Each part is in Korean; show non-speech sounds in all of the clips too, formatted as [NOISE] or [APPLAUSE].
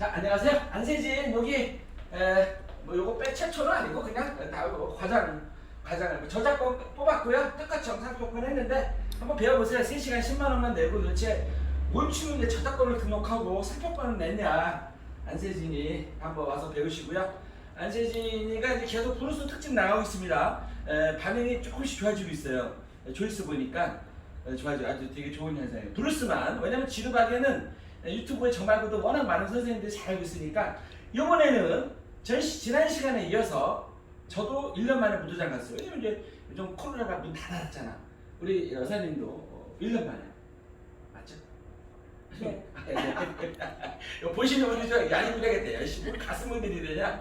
자 안녕하세요. 안세진 여기 에, 뭐 요거 빼 최초는 아니고 그냥 다뭐 과장 과장을 뭐 저작권 뽑았고요. 똑같이 영상 조건 했는데 한번 배워보세요. 3시간 10만 원만 내고 도대체 뭔 춤인데 저작권을 등록하고 상표권을 냈냐. 안세진이 한번 와서 배우시고요. 안세진이가 이제 계속 브루스 특집 나가고 있습니다. 에, 반응이 조금씩 좋아지고 있어요. 조회수 보니까. 에, 좋아지고 아주 되게 좋은 현상이에요. 브루스만. 왜냐면 지루하게는 유튜브에 저 말고도 워낙 많은 선생님들이 잘 알고 있으니까 이번에는 전 시- 지난 시간에 이어서 저도 1년 만에 무도장 갔어요. 왜냐면 이제 좀 코로나가 문 닫았잖아. 우리 여사님도 어, 1년 만에 맞죠? 네. [LAUGHS] 보시는 분이 좀 야리부리하겠대. 열심히 가슴을 들이대냐?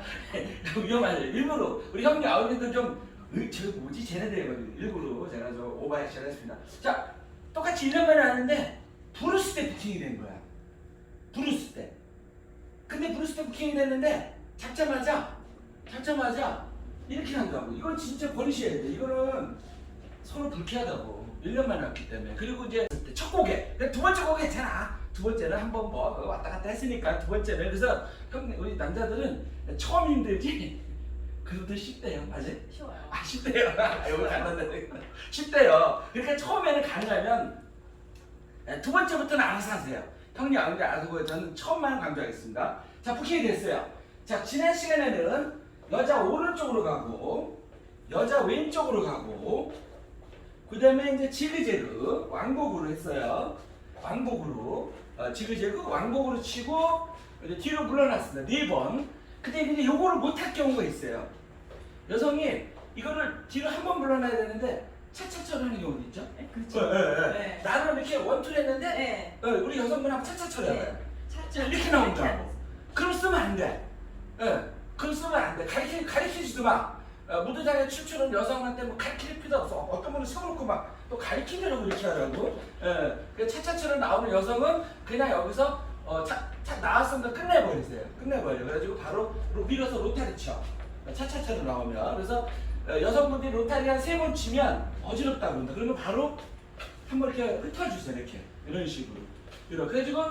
위험하죠. 일부러 우리 형님 아버님도 좀 으, 저 뭐지 쟤네들 일부러 제가 좀 오버액션 했습니다. 자 똑같이 1년 만에 왔는데 브루스 때 부팅이 된 거야. 브루스 때. 근데 브루스 때 부팅이 됐는데 잡자마자 잡자마자 이렇게 한다고. 이건 진짜 버리셔야 돼. 이거는 서로 불쾌하다고. 1년 만에 왔기 때문에. 그리고 이제 첫 곡에 근데 두 번째 곡에 있잖아. 두 번째는 한번 뭐 왔다 갔다 했으니까 두 번째는 그래서 형 우리 남자들은 처음 힘들지 [LAUGHS] 그래도 쉽대요. 맞아요? 쉬워요. 아 쉽대요. [LAUGHS] 이거 간단해. [LAUGHS] 쉽대요. 그러니까 처음에는 가능하면 예, 두 번째부터는 알아서 하세요. 형님 아버지 알아서 보여. 저는 처음만 강조하겠습니다. 자 부킹이 됐어요. 자 지난 시간에는 여자 오른쪽으로 가고 여자 왼쪽으로 가고 그 다음에 이제 지그재그 왕복으로 했어요. 왕복으로 어, 지그재그 왕복으로 치고 이제 뒤로 물러났습니다. 네 번. 근데 이제 요거를 못할 경우가 있어요. 여성이 이거를 뒤로 한 번 물러나야 되는데 차차차로 하는 경우도 있죠. 네, 예, 그렇죠. 예, 예. 네. 나는 이렇게 원투를 했는데 네. 어, 우리 여성분하고 차차차로 해요. 네. 자, 이렇게 나온다고. 그럼 쓰면 안 돼. 예, 그럼 쓰면 안 돼. 가르치, 가르치지도 마. 어, 무도장에 춤추는 여성한테 뭐 가르칠 필요 없어. 어떤 분은 세워놓고 막 또 가르치려고 이렇게 하라고. 예, 그 차차처럼 나오는 여성은 그냥 여기서 어, 차, 차 나왔으면 끝내버리세요. 끝내버려. 그래가지고 바로 로- 밀어서 로타리 쳐. 차차처럼 나오면. 그래서 어, 여성분들이 로타리 한 세 번 치면 어지럽다고 한다. 그러면 바로 한번 이렇게 흩어주세요. 이렇게. 이런 식으로. 이렇게. 그래가지고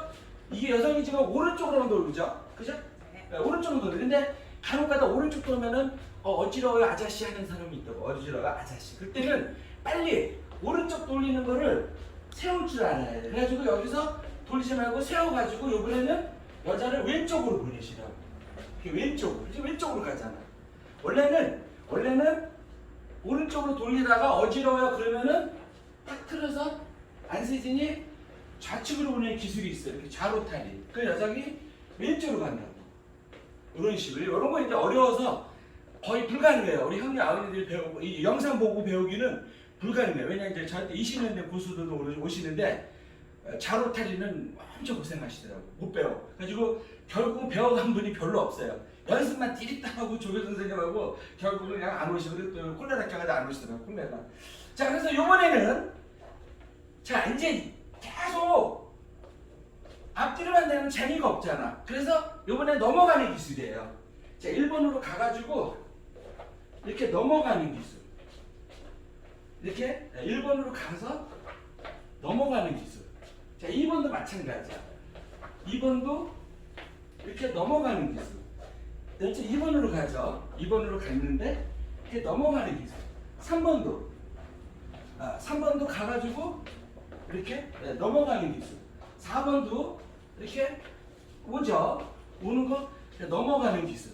이게 여성이 지금 오른쪽으로만 돌죠. 그죠? 네. 네, 오른쪽으로 돌리는데 간혹 가다 오른쪽 돌면은 어, 어지러워요 아저씨 하는 사람이 있다고 어지러워요 아저씨 그때는 빨리 오른쪽 돌리는 거를 세울 줄 알아야 돼 그래가지고 여기서 돌리지 말고 세워가지고 이번에는 여자를 왼쪽으로 보내시라고 이렇게 왼쪽으로 왼쪽으로 가잖아 원래는 원래는 오른쪽으로 돌리다가 어지러워요 그러면은 딱 틀어서 안세진이 좌측으로 보내는 기술이 있어요 이렇게 좌로타리 그 여성이 왼쪽으로 간다고 이런 식으로 이런 거 이제 어려워서 거의 불가능해요. 우리 형님 아버님들이 배우고 이 영상 보고 배우기는 불가능해요. 왜냐면 이제 저한테 20년대 고수들도 오시는데 어, 자로타리는 엄청 고생하시더라고 못 배워. 그래가지고 결국 배워간 분이 별로 없어요. 연습만 띠릿하고 조교 선생님하고 결국은 그냥 안또 콜레라 껴가지고 안 오시더라고 콜레라. 자 그래서 이번에는 자 이제 계속 앞뒤로만 되면 재미가 없잖아. 그래서 이번에 넘어가는 기술이에요. 자, 1번으로 가가지고 이렇게 넘어가는 기술. 이렇게 1번으로 가서 넘어가는 기술. 자, 2번도 마찬가지야. 2번도 이렇게 넘어가는 기술. 이제 2번으로 가죠. 2번으로 갔는데 이렇게 넘어가는 기술. 3번도 아, 3번도 가가지고 이렇게 네, 넘어가는 기술. 4번도 이렇게 오죠. 오는 거 넘어가는 기술.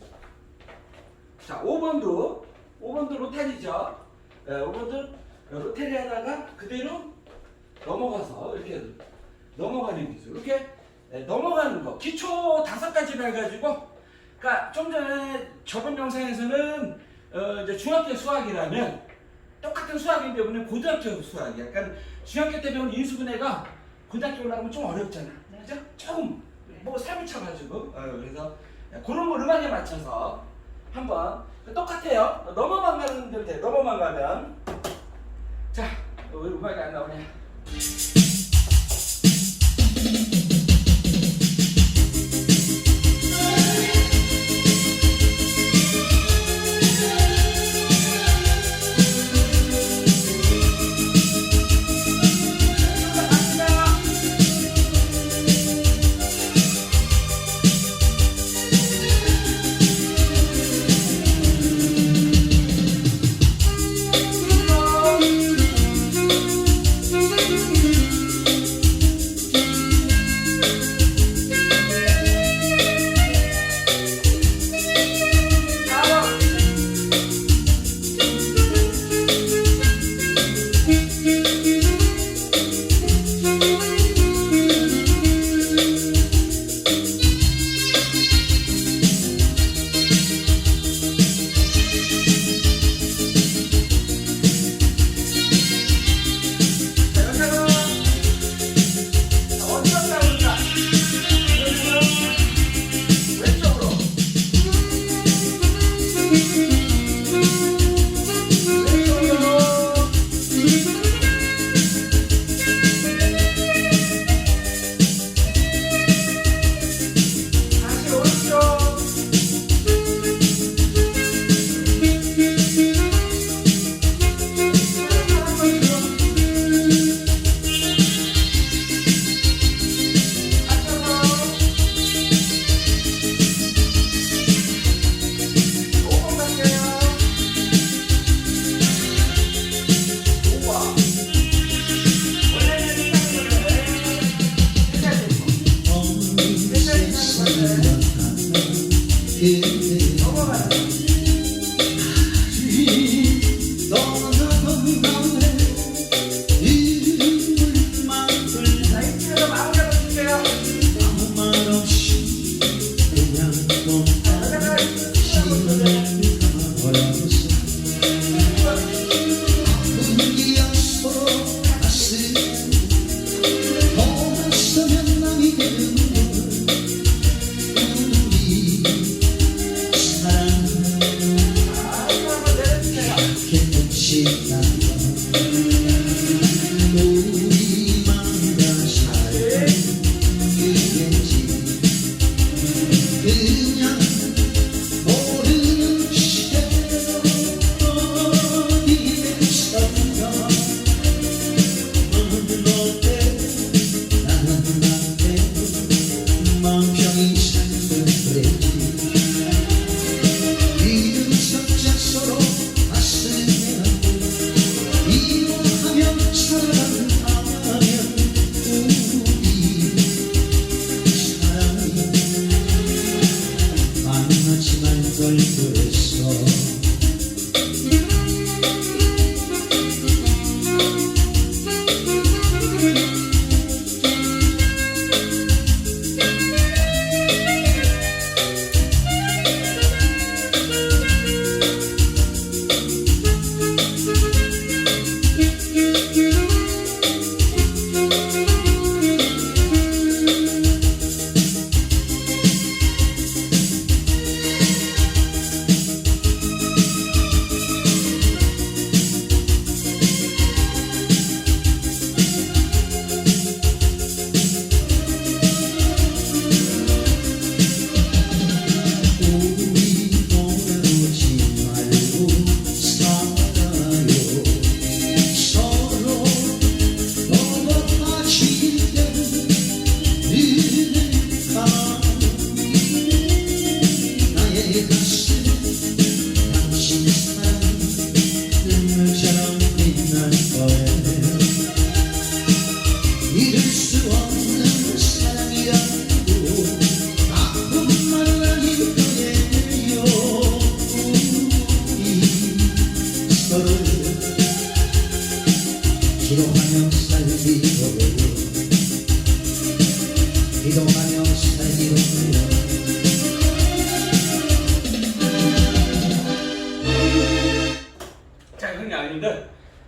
자, 5번도 5번도 로테리죠. 네, 5번도 로테리 하다가 그대로 넘어가서 이렇게 넘어가는 기술. 이렇게 네, 넘어가는 거. 기초 다섯 가지를 해가지고, 그러니까 좀 전에 저번 영상에서는 어, 이제 중학교 수학이라면 똑같은 수학인데 이번엔 고등학교 수학이 약간 중학교 때 배운 인수분해가 고등학교 올라가면 좀 어렵잖아. 네. 그죠? 조금 뭐 살을 쳐가지고 어, 그래서 그런 거 음악에 맞춰서 한번 똑같아요. 넘어만 가는 대로 돼. 넘어만 가면 자, 왜 음악이 안 나오냐?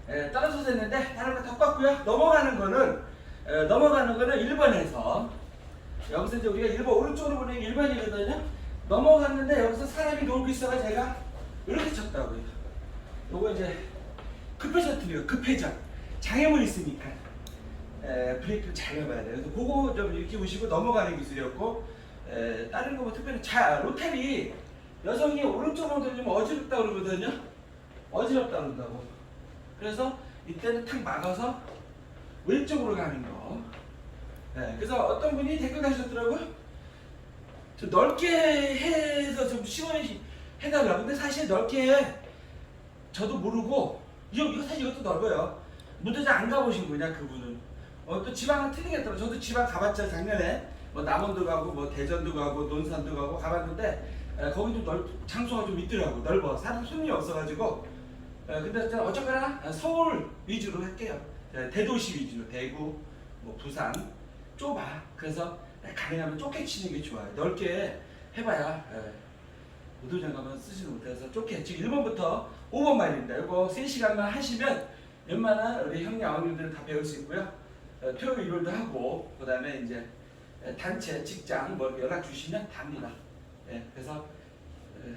에, 떨어져서 했는데 다른 거 똑같고요. 넘어가는 거는 에, 넘어가는 거는 1번에서 여기서 이제 우리가 1번 오른쪽으로 보내는 게 1번이거든요. 넘어갔는데 여기서 사람이 놀고 있어가 제가 이렇게 쳤다고요. 요거 이제 급해져 틀려요. 급해져. 장애물 있으니까 에, 브레이크를 잘 해봐야 돼요. 그래서 그거 좀 이렇게 보시고 넘어가는 기술이었고 에, 다른 거뭐 특별히 자 로텔이 여성이 오른쪽으로 돌리면 어지럽다 그러거든요. 어지럽다 그런다고. 그래서 이때는 탁 막아서 왼쪽으로 가는 거. 네, 그래서 어떤 분이 댓글 다셨더라고요. 저 넓게 해서 좀 시원히 해달라고. 근데 사실 넓게 저도 모르고 이거, 이거 사실 이것도 넓어요. 무대장 안 가보신 분이야 그분은. 어, 또 지방은 틀리겠더라고. 저도 지방 가봤죠 작년에. 뭐 남원도 가고 뭐 대전도 가고 논산도 가고 가봤는데 에, 거기 좀 넓, 장소가 좀 있더라고 넓어 사람 손이 없어가지고 에, 근데 저는 어쨌거나 서울 위주로 할게요. 에, 대도시 위주로 대구 뭐 부산 좁아. 그래서 가능하면 좁게 치는 게 좋아요. 넓게 해봐야 무도장 가면 쓰지도 못해서 좁게. 지금 1번부터 5번 말입니다. 이거 3시간만 하시면 웬만한 우리 형님 아버님들은 다 배울 수 있고요. 에, 토요일 일요일도 하고 그 다음에 이제 에, 단체 직장 뭐 연락 주시면 답니다. 예, 그래서 에,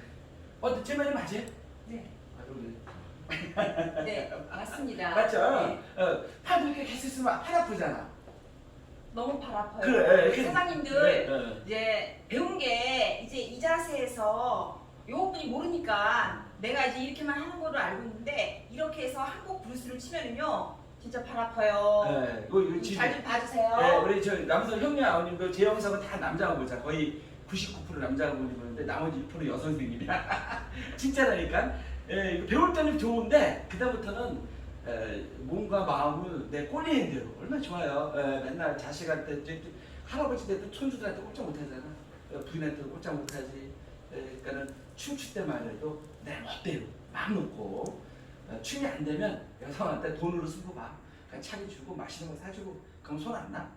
어, 제 말이 맞아요? 네, 아, 그러 네. [LAUGHS] 네, 맞습니다. 맞죠? 네. 어, 팔 이렇게 계속 있으면 팔 아프잖아. 너무 발 아파요. 그래, 예, 그- 사장님들 네, 네. 이제 배운 게 이제 이 자세에서 요분이 모르니까 내가 이제 이렇게만 하는 거를 알고 있는데 이렇게 해서 한국 브루스를 치면은요 진짜 발 아파요. 네, 이거 이거 지금 잘좀 봐주세요. 네, 우리 저 남성 형님 아버님도 제 영상은 다 남자가 보자. 거의 99% 남자가 보는데 나머지 1% 여선생님이야. [LAUGHS] 진짜라니까. 예, 이거 배울 때는 좋은데 그다음부터는 에, 몸과 마음을 내 꼴리는 대로 얼마나 좋아요. 에, 맨날 자식한테 할아버지 때도 촌주들한테 꼼짝 못하잖아. 어, 부인한테도 꼼짝 못하지. 에, 그러니까는 춤출 때만 해도 내 멋대로 마음 놓고 어, 춤이 안 되면 여성한테 돈으로 쓰고 봐. 그냥 차리 주고 맛있는 거 사주고 그럼 손 안 나?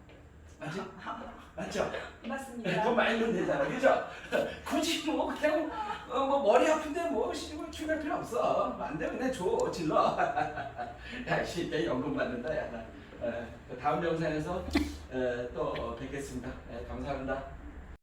맞지? 맞죠? 맞습니다. 돈 많이 넣으면 되잖아, 그죠? [LAUGHS] 굳이 뭐 그냥 어, 뭐 머리 아픈데 뭐 시집을 춤갈 필요 없어. 안 되면 그냥 줘, 질러. 야, 씨, 내 연금 받는다, 야. 나. 에, 그 다음 영상에서 에, 또 뵙겠습니다. 에, 감사합니다.